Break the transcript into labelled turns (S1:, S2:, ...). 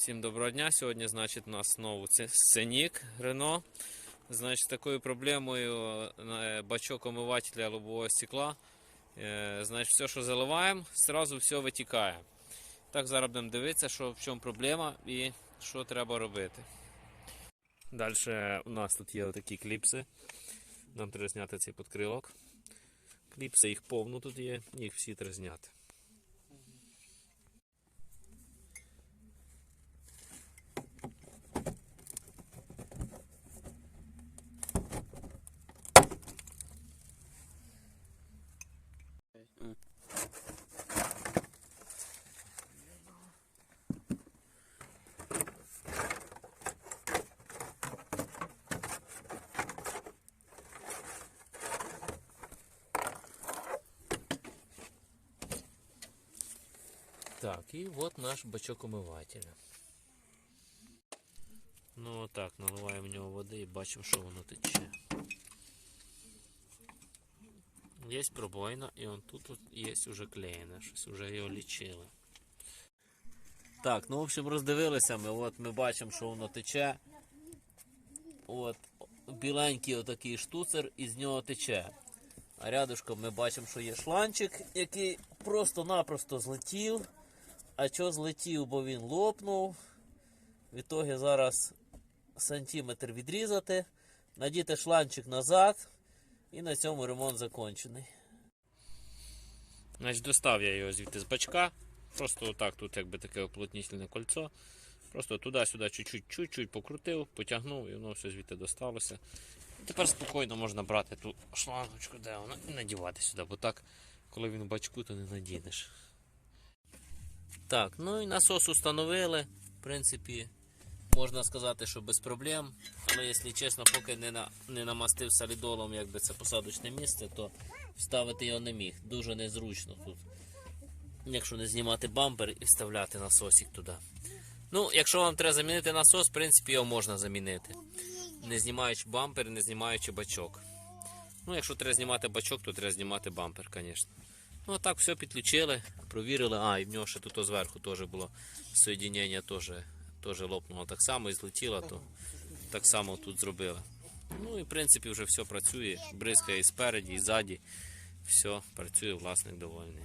S1: Всім доброго дня. Сьогодні, значить, у нас знову сценік Рено. Значить, такою проблемою е, бачок омивателя лобового стекла. Е, Значить, все, що заливаємо, одразу все витікає. Так, зараз будемо дивитися, що, в чому проблема і що треба робити. Далі у нас тут є такі кліпси. Нам треба зняти цей подкрилок. Кліпси, їх повно тут є, їх всі треба зняти. Так, і от наш бачок омивателя. Ну так, наливаємо в нього води і бачимо, що воно тече. Є пробоїна, і он тут є вже клеєне, щось вже його лічили. Так, ну в общем роздивилися ми, от ми бачимо, що воно тече. От, біленький отакий штуцер, і з нього тече. А рядышком ми бачимо, що є шланчик, який просто-напросто злетів. А що злетів, бо він лопнув. В ітогі зараз сантиметр відрізати, надіти шланчик назад, і на цьому ремонт закінчений. Значить, достав я його звідти з бачка. Просто отак, тут якби таке уплотнительне кольцо. Просто туди-сюди чуть-чуть покрутив, потягнув і воно все звідти досталося. І тепер спокійно можна брати ту шлангочку, де вона, і надівати сюди, бо так, коли він в бачку, то не надінеш. Так, ну і насос установили. В принципі, можна сказати, що без проблем. Але якщо чесно, поки не, на, не намастив солідолом, якби це посадочне місце, то вставити його не міг. Дуже незручно тут. Якщо не знімати бампер і вставляти насосик туди. Ну, якщо вам треба замінити насос, в принципі, його можна замінити. Не знімаючи бампер, не знімаючи бачок. Ну, якщо треба знімати бачок, то треба знімати бампер, звісно. Ну, так все підключили, провірили. А, і в нього ще тут зверху теж було соєдінення, теж, теж лопнуло так само і злетіло, то так само тут зробили. Ну і в принципі вже все працює. Бризкає і спереді, і ззаді. Все, працює, власник довольний.